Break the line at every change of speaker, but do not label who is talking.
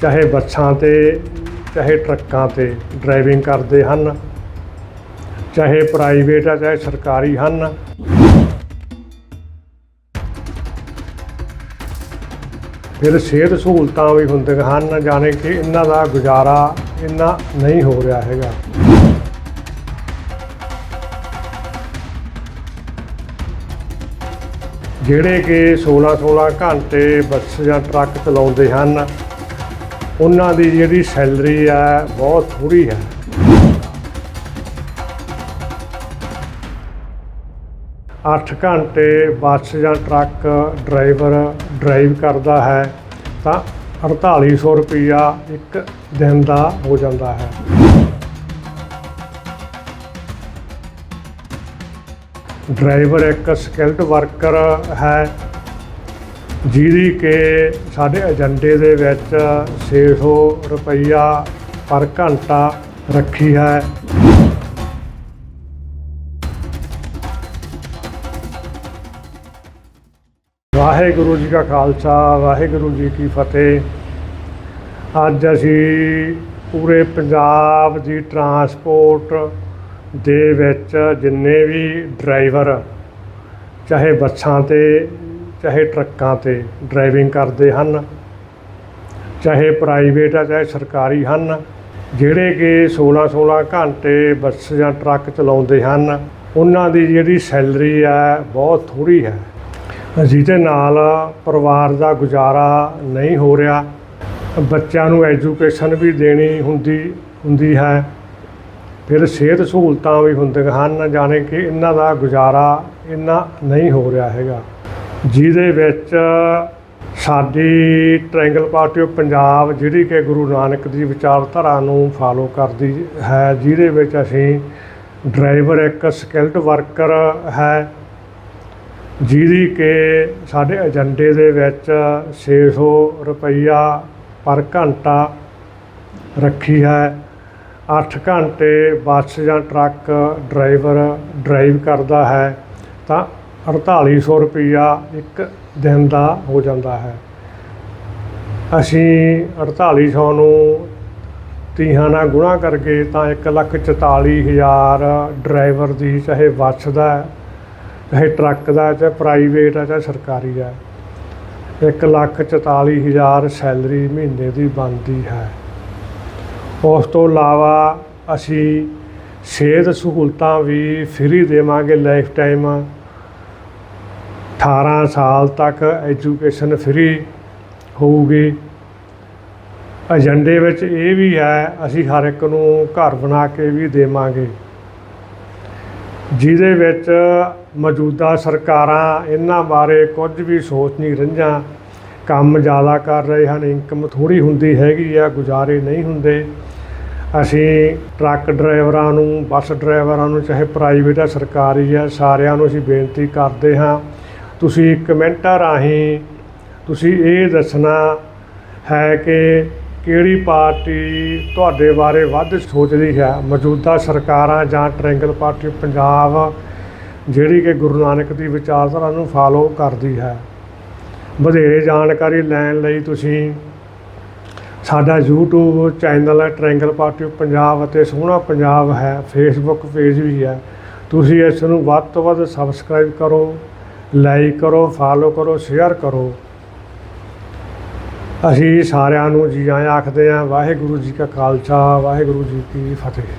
ਚਾਹੇ ਬੱਸਾਂ ਤੇ, ਚਾਹੇ ਟਰੱਕਾਂ ਤੇ ਡਰਾਈਵਿੰਗ ਕਰਦੇ ਹਨ, ਚਾਹੇ ਪ੍ਰਾਈਵੇਟ ਆ, ਚਾਹੇ ਸਰਕਾਰੀ ਹਨ। ਫਿਰ ਸਿਹਤ ਸਹੂਲਤਾਂ ਵੀ ਹੁੰਦੀਆਂ ਹਨ, ਜਾਣੇ ਕਿ ਇਹਨਾਂ ਦਾ ਗੁਜ਼ਾਰਾ ਇੰਨਾ ਨਹੀਂ ਹੋ ਰਿਹਾ ਹੈਗਾ। ਜਿਹੜੇ ਕਿ 16-16 ਘੰਟੇ ਬੱਸ ਜਾਂ ਟਰੱਕ ਚਲਾਉਂਦੇ ਹਨ ਉਹਨਾਂ ਦੀ ਜਿਹੜੀ ਸੈਲਰੀ ਹੈ ਬਹੁਤ ਥੋੜੀ ਹੈ। ਅੱਠ ਘੰਟੇ ਬੱਸ ਜਾਂ ਟਰੱਕ ਡਰਾਈਵਰ ਡਰਾਈਵ ਕਰਦਾ ਹੈ, ਤਾਂ 4800 ਰੁਪਈਆ ਇੱਕ ਦਿਨ ਦਾ ਹੋ ਜਾਂਦਾ ਹੈ। ਡਰਾਈਵਰ ਇੱਕ ਸਕਿਲਡ ਵਰਕਰ ਹੈ ਜਿਹਦੀ ਕਿ ਸਾਡੇ ਏਜੰਡੇ ਦੇ ਵਿੱਚ 600 ਰੁਪਈਆ ਪਰ ਘੰਟਾ ਰੱਖੀ ਹੈ। ਵਾਹਿਗੁਰੂ ਜੀ ਕਾ ਖਾਲਸਾ, ਵਾਹਿਗੁਰੂ ਜੀ ਕੀ ਫਤਿਹ। ਅੱਜ ਅਸੀਂ ਪੂਰੇ ਪੰਜਾਬ ਦੀ ਟਰਾਂਸਪੋਰਟ ਦੇ ਵਿੱਚ ਜਿੰਨੇ ਵੀ ਡਰਾਈਵਰ, ਚਾਹੇ ਬੱਸਾਂ ਤੇ ਚਾਹੇ ਟਰੱਕਾਂ ਤੇ ਡਰਾਈਵਿੰਗ ਕਰਦੇ ਹਨ, ਚਾਹੇ ਪ੍ਰਾਈਵੇਟ ਆ, ਚਾਹੇ ਸਰਕਾਰੀ ਹਨ, ਜਿਹੜੇ ਕਿ 16-16 ਘੰਟੇ ਬੱਸ ਜਾਂ ਟਰੱਕ ਚਲਾਉਂਦੇ ਹਨ, ਉਹਨਾਂ ਦੀ ਜਿਹੜੀ ਸੈਲਰੀ ਹੈ ਬਹੁਤ ਥੋੜੀ ਹੈ। ਜਿਹਦੇ ਨਾਲ ਪਰਿਵਾਰ ਦਾ ਗੁਜ਼ਾਰਾ ਨਹੀਂ ਹੋ ਰਿਹਾ, ਬੱਚਿਆਂ ਨੂੰ ਐਜੂਕੇਸ਼ਨ ਵੀ ਦੇਣੀ ਹੁੰਦੀ ਹੁੰਦੀ ਹੈ, ਫਿਰ ਸਿਹਤ ਸਹੂਲਤਾਂ ਵੀ ਹੁੰਦੀਆਂ ਹਨ, ਜਾਣੇ ਕਿ ਇਹਨਾਂ ਦਾ ਗੁਜ਼ਾਰਾ ਇੰਨਾ ਨਹੀਂ ਹੋ ਰਿਹਾ ਹੈਗਾ। ਜਿਹਦੇ ਵਿੱਚ ਸਾਡੀ ਟ੍ਰਾਇੰਗਲ ਪਾਰਟੀ ਆਫ ਪੰਜਾਬ ਜਿਹੜੀ ਕਿ ਗੁਰੂ ਨਾਨਕ ਦੀ ਵਿਚਾਰਧਾਰਾ ਨੂੰ ਫਾਲੋ ਕਰਦੀ ਹੈ, ਜਿਹਦੇ ਵਿੱਚ ਅਸੀਂ ਡਰਾਈਵਰ ਇੱਕ ਸਕਿਲਡ ਵਰਕਰ ਹੈ, ਜਿਹਦੀ ਕਿ ਸਾਡੇ ਏਜੰਡੇ ਦੇ ਵਿੱਚ 600 ਰੁਪਈਆ ਪਰ ਘੰਟਾ ਰੱਖੀ ਹੈ। 8 ਘੰਟੇ ਬੱਸ ਜਾਂ ਟਰੱਕ ਡਰਾਈਵਰ ਡਰਾਈਵ ਕਰਦਾ ਹੈ। ਤਾਂ 4800 ਰੁਪਈਆ ਇੱਕ ਦਿਨ ਦਾ ਹੋ ਜਾਂਦਾ ਹੈ। ਅਸੀਂ 4800 ਨੂੰ ਤੀਹਾਂ ਨਾਲ ਗੁਣਾ ਕਰਕੇ ਤਾਂ 144000 ਡਰਾਈਵਰ ਦੀ, ਚਾਹੇ ਬੱਸ ਦਾ ਚਾਹੇ ਟਰੱਕ ਦਾ ਚਾਹੇ ਪ੍ਰਾਈਵੇਟ ਹੈ, ਚਾਹੇ ਸਰਕਾਰੀ ਹੈ, ਇੱਕ ਲੱਖ 44000 ਸੈਲਰੀ ਮਹੀਨੇ ਦੀ ਬਣਦੀ ਹੈ। ਉਸ ਤੋਂ ਇਲਾਵਾ ਅਸੀਂ ਸਿਹਤ ਸਹੂਲਤਾਂ ਵੀ ਫ੍ਰੀ ਦੇਵਾਂਗੇ ਲਾਈਫ ਟਾਈਮ 18 ਸਾਲ ਤੱਕ ਐਜੂਕੇਸ਼ਨ ਫ੍ਰੀ ਹੋਊਗੀ। ਏਜੰਡੇ ਵਿੱਚ ਇਹ ਵੀ ਹੈ, ਅਸੀਂ ਹਰ ਇੱਕ ਨੂੰ ਘਰ ਬਣਾ ਕੇ ਵੀ ਦੇਵਾਂਗੇ। ਜਿਹਦੇ ਵਿੱਚ ਮੌਜੂਦਾ ਸਰਕਾਰਾਂ ਇਹਨਾਂ ਬਾਰੇ ਕੁਝ ਵੀ ਸੋਚ ਨਹੀਂ ਰਹੀਆਂ, ਕੰਮ ਜ਼ਿਆਦਾ ਕਰ ਰਹੇ ਹਨ ਇਨਕਮ ਥੋੜੀ ਹੁੰਦੀ ਹੈਗੀ ਆ, ਗੁਜ਼ਾਰੇ ਨਹੀਂ ਹੁੰਦੇ। ਅਸੀਂ ਟਰੱਕ ਡਰਾਈਵਰਾਂ ਨੂੰ, ਬੱਸ ਡਰਾਈਵਰਾਂ ਨੂੰ, ਚਾਹੇ ਪ੍ਰਾਈਵੇਟ ਆ, ਸਰਕਾਰੀ ਆ, ਸਾਰਿਆਂ ਨੂੰ ਅਸੀਂ ਬੇਨਤੀ ਕਰਦੇ ਹਾਂ ਤੁਸੀਂ ਕਮੈਂਟਾਂ ਰਾਹੀਂ ਤੁਸੀਂ ਇਹ ਦੱਸਣਾ ਹੈ ਕਿ ਕਿਹੜੀ ਪਾਰਟੀ ਤੁਹਾਡੇ ਬਾਰੇ ਵੱਧ ਸੋਚਦੀ ਹੈ? ਮੌਜੂਦਾ ਸਰਕਾਰਾਂ ਜਾਂ ਟ੍ਰਾਇੰਗਲ ਪਾਰਟੀ ਪੰਜਾਬ, ਜਿਹੜੀ ਕਿ ਗੁਰੂ ਨਾਨਕ ਦੀ ਵਿਚਾਰਧਾਰਾ ਨੂੰ ਫਾਲੋ ਕਰਦੀ ਹੈ? ਵਧੇਰੇ ਜਾਣਕਾਰੀ ਲੈਣ ਲਈ ਤੁਸੀਂ ਸਾਡਾ YouTube ਚੈਨਲ ਹੈ ਟ੍ਰਾਇੰਗਲ ਪਾਰਟੀ ਪੰਜਾਬ ਅਤੇ ਸੋਹਣਾ ਪੰਜਾਬ ਹੈ, Facebook ਪੇਜ ਵੀ ਹੈ। ਤੁਸੀਂ ਇਸ ਨੂੰ ਵੱਧ ਤੋਂ ਵੱਧ ਸਬਸਕ੍ਰਾਈਬ ਕਰੋ। ਲਾਈਕ ਕਰੋ, ਫਾਲੋ ਕਰੋ, ਸ਼ੇਅਰ ਕਰੋ। ਅਸੀਂ ਸਾਰਿਆਂ ਨੂੰ ਜੀ ਆਇਆਂ ਆਖਦੇ ਹਾਂ ਵਾਹਿਗੁਰੂ ਜੀ ਕਾ ਖਾਲਸਾ, ਵਾਹਿਗੁਰੂ ਜੀ ਕੀ ਫਤਿਹ।